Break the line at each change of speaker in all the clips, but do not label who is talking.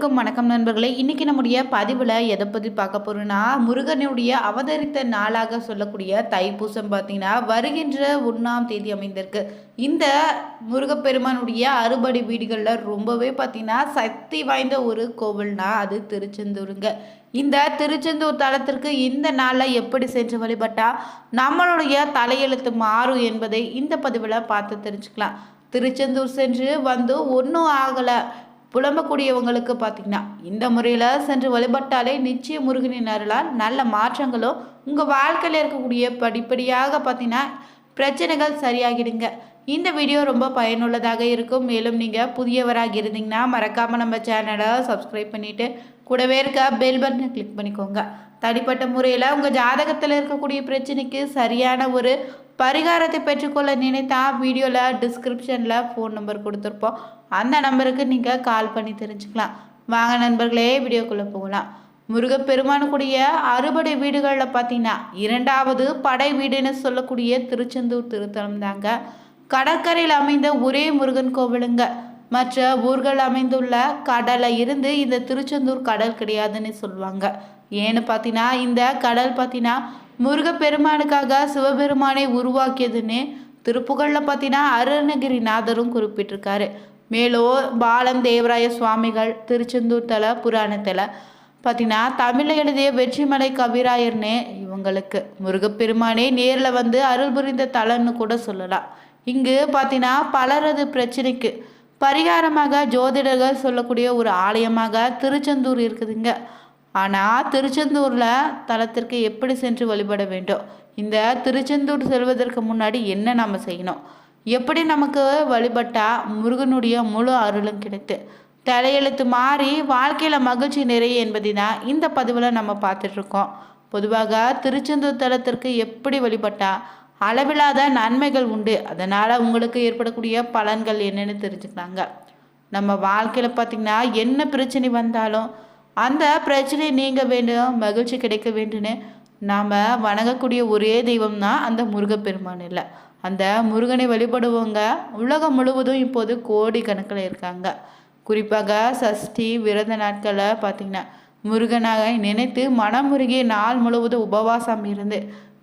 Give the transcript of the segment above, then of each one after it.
அனைவருக்கும் வணக்கம் நண்பர்களே. இன்றைக்கி நம்முடைய பதிவில் எதை பற்றி பார்க்க போகிறோன்னா முருகனுடைய அவதரித்த நாளாக சொல்லக்கூடிய தைப்பூசம் பார்த்தீங்கன்னா வருகின்ற ஒன்றாம் தேதி அமைந்திருக்கு. இந்த முருகப்பெருமானுடைய அறுபடை வீடுகளில் ரொம்பவே பார்த்தீங்கன்னா சக்தி வாய்ந்த ஒரு கோவில்னா அது திருச்செந்தூருங்க. இந்த திருச்செந்தூர் தலத்திற்கு இந்த நாளில் எப்படி சென்று வழிபட்டால் நம்மளுடைய தலையெழுத்து மாறும் என்பதை இந்த பதிவில் பார்த்து தெரிஞ்சுக்கலாம். திருச்செந்தூர் சென்று வந்து ஒன்றும் ஆகலை. புலம்பக்கூடியவங்களுக்கு பார்த்திங்கன்னா இந்த முறையில் சென்று வழிபட்டாலே நிச்சய முருகனின் அருளால் நல்ல மாற்றங்களும் உங்கள் வாழ்க்கையில் இருக்கக்கூடிய படிப்படியாக பார்த்தீங்கன்னா பிரச்சனைகள் சரியாகிடுங்க. இந்த வீடியோ ரொம்ப பயனுள்ளதாக இருக்கும். மேலும் நீங்கள் புதியவராக இருந்தீங்கன்னா மறக்காமல் நம்ம சேனலை சப்ஸ்கிரைப் பண்ணிவிட்டு கூடவே இருக்க பெல் பட்டனை கிளிக் பண்ணிக்கோங்க. தனிப்பட்ட முறையில் உங்கள் ஜாதகத்தில் இருக்கக்கூடிய பிரச்சனைக்கு சரியான ஒரு பரிகாரத்தை பெற்றுக்கொள்ள நினைத்தா வீடியோவில் டிஸ்கிரிப்ஷனில் ஃபோன் நம்பர் கொடுத்துருப்போம். அந்த நம்பருக்கு நீங்கள் கால் பண்ணி தெரிஞ்சுக்கலாம். வாங்க நண்பர்களே வீடியோக்குள்ளே போகலாம். முருகப்பெருமானுக்குடைய அறுபடை வீடுகளில் பார்த்தீங்கன்னா இரண்டாவது படை வீடுன்னு சொல்லக்கூடிய திருச்செந்தூர் திருத்தலம் தாங்க. கடற்கரையில் அமைந்த ஒரே முருகன் கோவிலுங்க. மற்ற ஊர்கள் அமைந்துள்ள கடலை இருந்து இந்த திருச்செந்தூர் கடல் கிடையாதுன்னு சொல்லுவாங்க. ஏன்னு பார்த்தீங்கன்னா இந்த கடல் பார்த்தீங்கன்னா முருகப்பெருமானுக்காக சிவபெருமானை உருவாக்கியதுன்னு திருப்புகழில் பார்த்தீங்கன்னா அருணகிரிநாதரும் குறிப்பிட்டிருக்காரு. மேலும் பாலம் தேவராய சுவாமிகள் திருச்செந்தூர் தல புராணத்தில் பார்த்தீங்கன்னா தமிழில் எழுதிய வெற்றிமலை கவிராயர்னே இவங்களுக்கு. முருகப்பெருமானே நேரில் வந்து அருள் புரிந்த தலன்னு கூட சொல்லலாம். இங்கு பார்த்தீங்கன்னா பலரது பிரச்சனைக்கு பரிகாரமாக ஜோதிடர்கள் சொல்லக்கூடிய ஒரு ஆலயமாக திருச்செந்தூர் இருக்குதுங்க. ஆனால் திருச்செந்தூரில் தலத்திற்கு எப்படி சென்று வழிபட வேண்டும்? இந்த திருச்செந்தூர் செல்வதற்கு முன்னாடி என்ன நம்ம செய்யணும்? எப்படி நமக்கு வழிபட்டால் முருகனுடைய முழு அருளும் கிடைத்து? தலையெழுத்து மாறி வாழ்க்கையில் மகிழ்ச்சி நிறைய என்பதை தான் இந்த பதிவில் நம்ம பார்த்துட்ருக்கோம் பொதுவாக திருச்செந்தூர் தலத்திற்கு எப்படி வழிபட்டால் அளவில்லாத நன்மைகள் உண்டு. அதனால் உங்களுக்கு ஏற்படக்கூடிய பலன்கள் என்னென்னு தெரிஞ்சுக்கலாங்க. நம்ம வாழ்க்கையில் பார்த்திங்கன்னா என்ன பிரச்சனை வந்தாலும் அந்த பிரச்சனை நீங்க வேண்டும் மகிழ்ச்சி கிடைக்க வேண்டும்னு நாம் வணங்கக்கூடிய ஒரே தெய்வம் தான் அந்த முருகப்பெருமான் இல்லை. அந்த முருகனை வழிபடுவவங்க உலகம் முழுவதும் இப்போது கோடி கணக்கில் இருக்காங்க. குறிப்பாக சஷ்டி விரத நாட்களை பார்த்திங்கன்னா முருகனாக நினைத்து மனமுருகிய நாள் முழுவதும் உபவாசம் இருந்து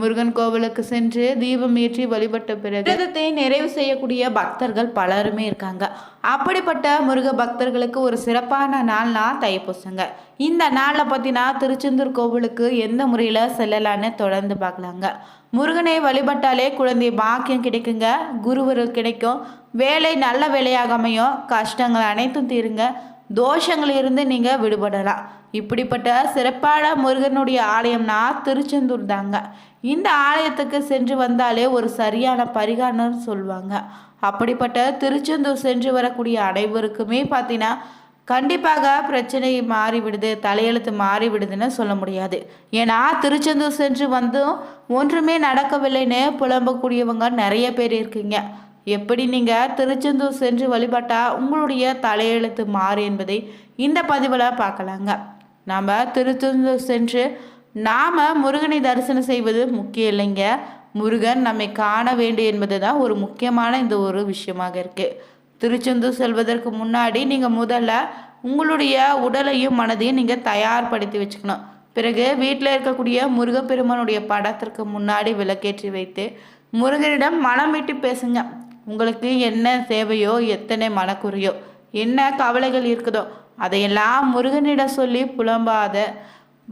முருகன் கோவிலுக்கு சென்று தீபம் ஏற்றி வழிபட்ட பிறகு விரதத்தை நிறைவு செய்யக்கூடிய பக்தர்கள் பலருமே இருக்காங்க. அப்படிப்பட்ட முருக பக்தர்களுக்கு ஒரு சிறப்பான நாள்னா தைப்பூசங்க. இந்த நாளில் பார்த்தீங்கன்னா திருச்செந்தூர் கோவிலுக்கு எந்த முறையில் செல்லலான்னு தொடர்ந்து பார்க்கலாங்க முருகனை வழிபட்டாலே குழந்தை பாக்கியம் கிடைக்குங்க குருவர்கள் கிடைக்கும். வேலை நல்ல வேலையாக அமையும் கஷ்டங்கள் அனைத்தும் தீருங்க. தோஷங்களிலிருந்து நீங்கள் விடுபடலாம். இப்படிப்பட்ட சிறப்பான முருகனுடைய ஆலயம்னா திருச்செந்தூர் தாங்க. இந்த ஆலயத்துக்கு சென்று வந்தாலே ஒரு சரியான பரிகாரம்னு சொல்லுவாங்க. அப்படிப்பட்ட திருச்செந்தூர் சென்று வரக்கூடிய அனைவருக்குமே பார்த்தீங்கன்னா கண்டிப்பாக பிரச்சனை மாறிவிடுது தலையெழுத்து மாறிவிடுதுன்னு சொல்ல முடியாது. ஏன்னா திருச்செந்தூர் சென்று வந்தும் ஒன்றுமே நடக்கவில்லைன்னு புலம்பக்கூடியவங்க நிறைய பேர் இருக்கீங்க. எப்படி நீங்கள் திருச்செந்தூர் சென்று வழிபட்டால் உங்களுடைய தலையெழுத்து மாறு என்பதை இந்த பதிவில் பார்க்கலாங்க. நாம் திருச்செந்தூர் சென்று நாம் முருகனை தரிசனம் செய்வது முக்கியம் இல்லைங்க. முருகன் நம்மை காண வேண்டும் என்பது தான் ஒரு முக்கியமான இந்த ஒரு விஷயமாக இருக்குது திருச்செந்தூர் செல்வதற்கு முன்னாடி நீங்கள் முதல்ல உங்களுடைய உடலையும் மனதையும் நீங்கள் தயார்படுத்தி வச்சுக்கணும். பிறகு வீட்டில் இருக்கக்கூடிய முருகப்பெருமானுடைய படத்திற்கு முன்னாடி விளக்கேற்றி வைத்து முருகனிடம் மனம் விட்டு பேசுங்க. உங்களுக்கு என்ன தேவையோ எத்தனை மனக்குறையோ என்ன கவலைகள் இருக்குதோ அதையெல்லாம் முருகனிடம் சொல்லி புலம்பாத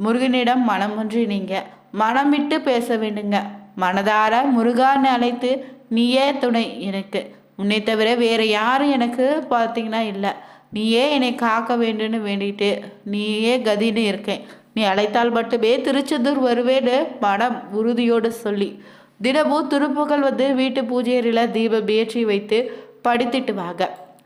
முருகனிடம் மனம் ஒன்றி நீங்கள் மனம் விட்டு பேச வேண்டுங்க. மனதார முருகான்னு அழைத்து நீயே துணை எனக்கு. உன்னை தவிர வேறு யாரும் எனக்கு பார்த்தீங்கன்னா இல்லை. நீயே என்னை காக்க வேண்டும்னு வேண்டிட்டு நீயே கதின்னு இருக்கேன். நீ அழைத்தால் மட்டுமே திருச்செந்தூர் வருவேன்னு மனம் உறுதியோடு சொல்லி தினமும் திருப்புகள் வந்து வீட்டு பூஜையறையில் தீபம் ஏற்றி வைத்து படித்துட்டு வாங்க.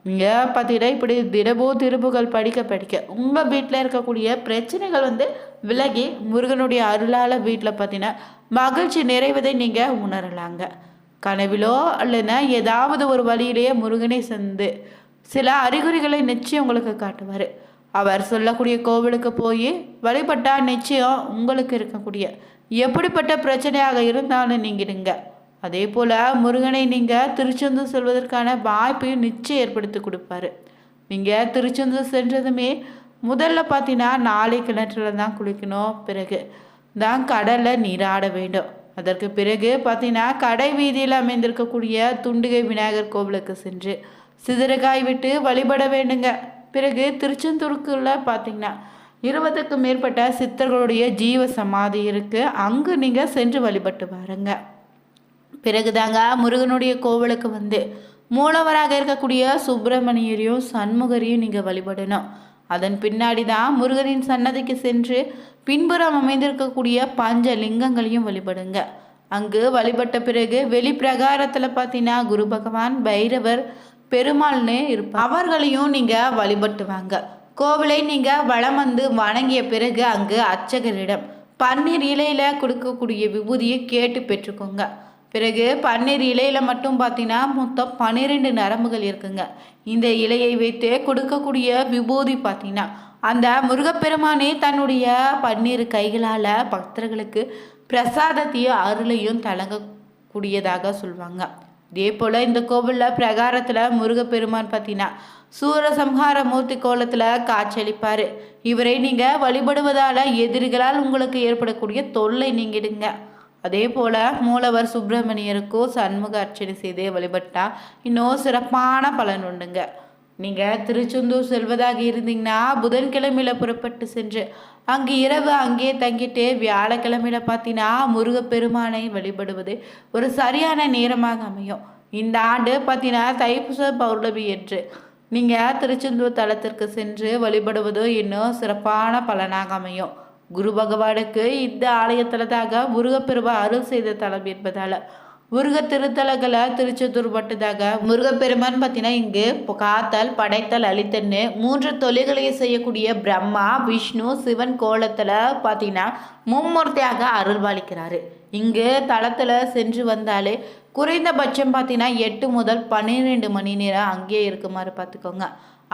நீங்கள் பார்த்தீங்கன்னா இப்படி தினமும் திருப்புகள் படிக்க படிக்க உங்கள் வீட்டில் இருக்கக்கூடிய பிரச்சனைகள் வந்து விலகி முருகனுடைய அருளால் வீட்டில் பார்த்தீங்கன்னா மகிழ்ச்சி நிறைவதை நீங்கள் உணரலாங்க. கனவிலோ அல்லனா ஏதாவது ஒரு வழியிலேயே முருகனை சென்று சில அறிகுறிகளை நிச்சயம் உங்களுக்கு காட்டுவார். அவர் சொல்லக்கூடிய கோவிலுக்கு போய் வழிபட்டால் நிச்சயம் உங்களுக்கு இருக்கக்கூடிய எப்படிப்பட்ட பிரச்சனையாக இருந்தாலும் நீங்கிடுங்க அதே போல் முருகனை நீங்கள் திருச்செந்தூர் செல்வதற்கான வாய்ப்பையும் நிச்சயம் ஏற்படுத்தி கொடுப்பாரு. நீங்கள் திருச்செந்தூர் சென்றதுமே முதல்ல பார்த்தீங்கன்னா நாளை கிணற்றுல தான் குளிக்கணும். பிறகு தான் கடலில் நீராட வேண்டும். அதற்கு பிறகு பார்த்தீங்கன்னா கடை வீதியில் அமைந்திருக்கக்கூடிய துண்டுகை விநாயகர் கோவிலுக்கு சென்று சிதறகாய் விட்டு வழிபட வேண்டுங்க. பிறகு திருச்செந்தூருக்குள்ள பார்த்தீங்கன்னா இருபதுக்கும் மேற்பட்ட சித்தர்களுடைய ஜீவ சமாதி இருக்குது அங்கு நீங்கள் சென்று வழிபட்டு பாருங்க பிறகுதாங்க முருகனுடைய கோவிலுக்கு வந்து. மூலவராக இருக்கக்கூடிய சுப்பிரமணியரையும் சண்முகரையும் நீங்கள் வழிபடணும். அதன் பின்னாடி தான் முருகனின் சன்னதிக்கு சென்று பின்புறம் அமைந்திருக்கக்கூடிய பஞ்ச லிங்கங்களையும் வழிபடுங்க. அங்கு வழிபட்ட பிறகு வெளி பிரகாரத்தில் பார்த்தீங்கன்னா குரு பகவான் பைரவர் பெருமாள்னு இருப்பார். அவர்களையும் நீங்கள் வழிபட்டு வாங்க. கோவிலை நீங்கள் வளம் வந்து வணங்கிய பிறகு அங்கு அர்ச்சகரிடம் பன்னீர் இலையில் கொடுக்கக்கூடிய விபூதியை கேட்டு பெற்றுக்கோங்க. பிறகு பன்னீர் இலையில் மட்டும் பார்த்தீங்கன்னா மொத்தம் பன்னிரெண்டு நரம்புகள் இருக்குங்க. இந்த இலையை வைத்து கொடுக்கக்கூடிய விபூதி பார்த்தீங்கன்னா அந்த முருகப்பெருமானே தன்னுடைய பன்னீர் கைகளால் பக்தர்களுக்கு பிரசாதத்தையும் அருளையும் தழங்கக்கூடியதாக சொல்லுவாங்க இதே போல் இந்த கோவிலில் பிரகாரத்தில் முருகப்பெருமான் பார்த்தீங்கன்னா சூரசம்ஹார மூர்த்தி கோலத்தில் காட்சியளிப்பார். இவரை நீங்கள் வழிபடுவதால் எதிரிகளால் உங்களுக்கு ஏற்படக்கூடிய தொல்லை நீங்கிடுங்க. அதே போல் மூலவர் சுப்பிரமணியருக்கும் சண்முக அர்ச்சனை செய்து வழிபட்டால் இன்னும் சிறப்பான பலன் உண்டுங்க. நீங்கள் திருச்செந்தூர் செல்வதாக இருந்தீங்கன்னா புதன்கிழமையில் புறப்பட்டு சென்று அங்கே இரவு அங்கேயே தங்கிட்டு வியாழக்கிழமையில பார்த்தீங்கன்னா முருகப்பெருமானை வழிபடுவது ஒரு சரியான நேரமாக அமையும். இந்த ஆண்டு பார்த்தீங்கன்னா தைப்பூச பௌர்ணமி என்று. நீங்கள் திருச்செந்தூர் தலத்திற்கு சென்று வழிபடுவதும் இன்னும் சிறப்பான பலனாக அமையும். குரு பகவானுக்கு இந்த ஆலயத்தில் தாங்க முருகப்பெருமா அருள் செய்த தலம் என்பதால். முருக திருத்தலங்களை திருச்செந்தூர் பட்டதாக முருகப்பெருமான் பார்த்தீங்கன்னா இங்கு காத்தல் படைத்தல் அழித்தன்னு மூன்று தொழில்களையும் செய்யக்கூடிய பிரம்மா விஷ்ணு சிவன் கோலத்தில் பார்த்தீங்கன்னா மும்மூர்த்தியாக அருள்வாளிக்கிறாரு. இங்கு தளத்தில் சென்று வந்தாலே குறைந்தபட்சம் பார்த்தீங்கன்னா எட்டு முதல் பன்னிரெண்டு மணி நேரம் அங்கேயே இருக்குமாறு பார்த்துக்கோங்க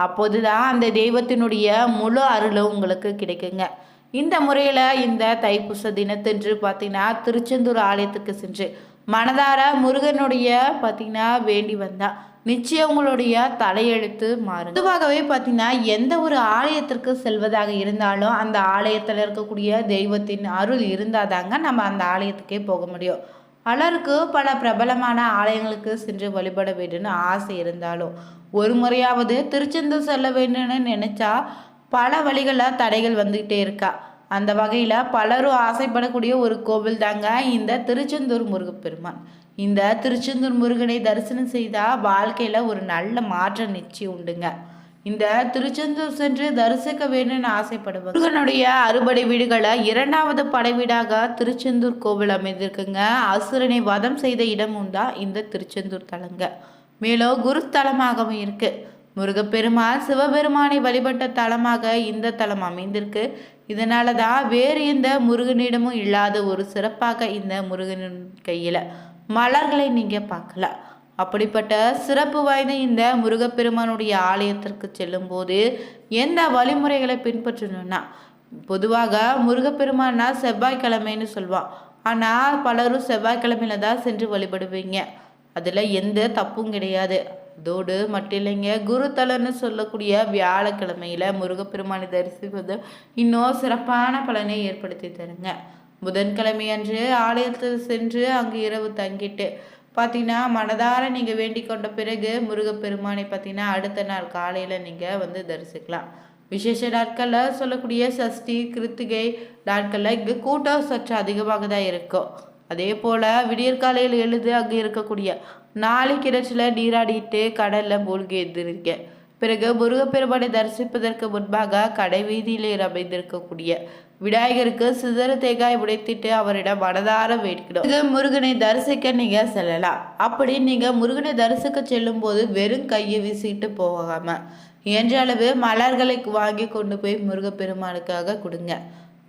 அப்போது தான் அந்த தெய்வத்தினுடைய முழு அருளும் உங்களுக்கு கிடைக்குங்க. இந்த முறையில் இந்த தைப்பூச தினத்தன்று பார்த்தீங்கன்னா திருச்செந்தூர் ஆலயத்துக்கு சென்று மனதார முருகனுடைய பார்த்தீங்கன்னா வேண்டி வந்தா. நிச்சயம் உங்களுடைய தலையெழுத்து மாறும் பொதுவாகவே பார்த்தீங்கன்னா எந்த ஒரு ஆலயத்திற்கு செல்வதாக இருந்தாலும் அந்த ஆலயத்தில் இருக்கக்கூடிய தெய்வத்தின் அருள் இருந்தால் தாங்க நம்ம அந்த ஆலயத்துக்கே போக முடியும். பலருக்கு பல பிரபலமான ஆலயங்களுக்கு சென்று வழிபட வேண்டும்னு ஆசை இருந்தாலும் ஒரு முறையாவது திருச்செந்தூர் செல்ல வேண்டும்னு நினச்சா பல வழிகளில் தடைகள் வந்துக்கிட்டே இருக்கா. அந்த வகையில் பலரும் ஆசைப்படக்கூடிய ஒரு கோவில் தாங்க இந்த திருச்செந்தூர் முருகப்பெருமான். இந்த திருச்செந்தூர் முருகனை தரிசனம் செய்தால் வாழ்க்கையில் ஒரு நல்ல மாற்றம் நிச்சயம் உண்டுங்க. இந்த திருச்செந்தூர் சென்று தரிசிக்க வேணும்னு ஆசைப்படுவார் முருகனுடைய அறுபடை வீடுகளை இரண்டாவது படை வீடாக திருச்செந்தூர் கோவில் அமைந்திருக்குங்க. அசுரனை வதம் செய்த இடமும் தான் இந்த திருச்செந்தூர் தலங்க. மேலும் குருஸ்தலமாகவும் இருக்குது முருகப்பெருமாள் சிவபெருமானை வழிபட்ட தலமாக இந்த தலம் அமைந்திருக்கு. இதனால தான் வேறு எந்த முருகனிடமும் இல்லாத ஒரு சிறப்பாக இந்த முருகனின் கையில் மலர்களை நீங்கள் பார்க்கலாம். அப்படிப்பட்ட சிறப்பு வாய்ந்த இந்த முருகப்பெருமானுடைய ஆலயத்திற்கு செல்லும்போது எந்த வழிமுறைகளை பின்பற்றணும்னா பொதுவாக முருகப்பெருமானா செவ்வாய்க்கிழமைன்னு சொல்லுவான். ஆனால் பலரும் செவ்வாய்க்கிழமையில தான் சென்று வழிபடுவீங்க. அதில் எந்த தப்பும் கிடையாது. தோடு மட்டும் இல்லைங்க. குருத்தலன்னு சொல்லக்கூடிய வியாழக்கிழமையில் முருகப்பெருமானை தரிசிப்பது இன்னும் சிறப்பான பலனை ஏற்படுத்தி தருங்க. புதன்கிழமை அன்று ஆலயத்தில் சென்று அங்கு இரவு தங்கிட்டு பார்த்தீங்கன்னா மனதார நீங்கள் வேண்டிக் கொண்ட பிறகு முருகப்பெருமானை பார்த்தீங்கன்னா அடுத்த நாள் காலையில் நீங்கள் வந்து தரிசிக்கலாம். விசேஷ நாட்களில் சொல்லக்கூடிய சஷ்டி கிருத்திகை நாட்களில் இங்கே கூட்டம் சற்று அதிகமாக தான் இருக்கும். அதே போல் விடியற்காலையில் எழுது அங்கே இருக்கக்கூடிய நாளை கிணற்றில் நீராடிட்டு கடலில் மூழ்கி எழுந்திருக்கேன் பிறகு முருகப்பெருமானை தரிசிப்பதற்கு முன்பாக கடை வீதியில் அமைந்திருக்கக்கூடிய விநாயகருக்கு சிதறு தேங்காய் உடைத்திட்டு அவரிடம் மனதார வேடிக்கணும் இது முருகனை தரிசிக்க நீங்கள் செல்லலாம். அப்படி நீங்கள் முருகனை தரிசிக்க செல்லும் போது வெறும் கையை வீசிட்டு போகாம என்ற அளவு மலர்களை வாங்கி கொண்டு போய் முருகப்பெருமானுக்காக கொடுங்க.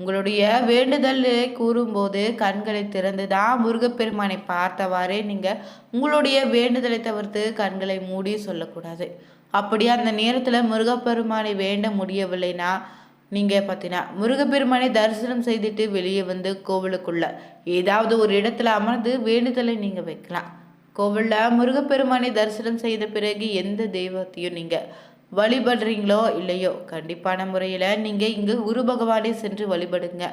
உங்களுடைய வேண்டுதலை கூறும்போது கண்களை திறந்து தான் முருகப்பெருமானை பார்த்தவாறே நீங்கள் உங்களுடைய வேண்டுதலை தவிர்த்து கண்களை மூடி சொல்லக்கூடாது. அப்படி அந்த நேரத்தில் முருகப்பெருமானை வேண்ட முடியவில்லைனா நீங்கள் பார்த்தீங்கன்னா முருகப்பெருமானை தரிசனம் செய்துட்டு வெளியே வந்து கோவிலுக்குள்ள ஏதாவது ஒரு இடத்துல அமர்ந்து வேண்டுதலை நீங்கள் வைக்கலாம். கோவிலில் முருகப்பெருமானை தரிசனம் செய்த பிறகு எந்த தெய்வத்தையும் நீங்கள் வழிபடுறீங்களோ இல்லையோ கண்டிப்பான முறையில் நீங்கள் இங்கு குரு பகவானை சென்று வழிபடுங்க.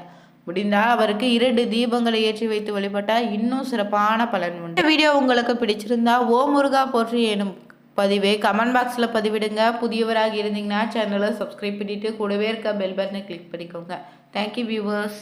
முடிந்தால் அவருக்கு இரண்டு தீபங்களை ஏற்றி வைத்து வழிபட்டால் இன்னும் சிறப்பான பலன் உண்டு. வீடியோ உங்களுக்கு பிடிச்சிருந்தா ஓ முருகா போற்றி எனும் பதிவை கமெண்ட் பாக்ஸில் பதிவிடுங்க. புதியவராக இருந்தீங்கன்னா சேனலை சப்ஸ்கிரைப் பண்ணிவிட்டு கூடவே இருக்க பெல் பட்டனை கிளிக் பண்ணிக்கோங்க. Thank you viewers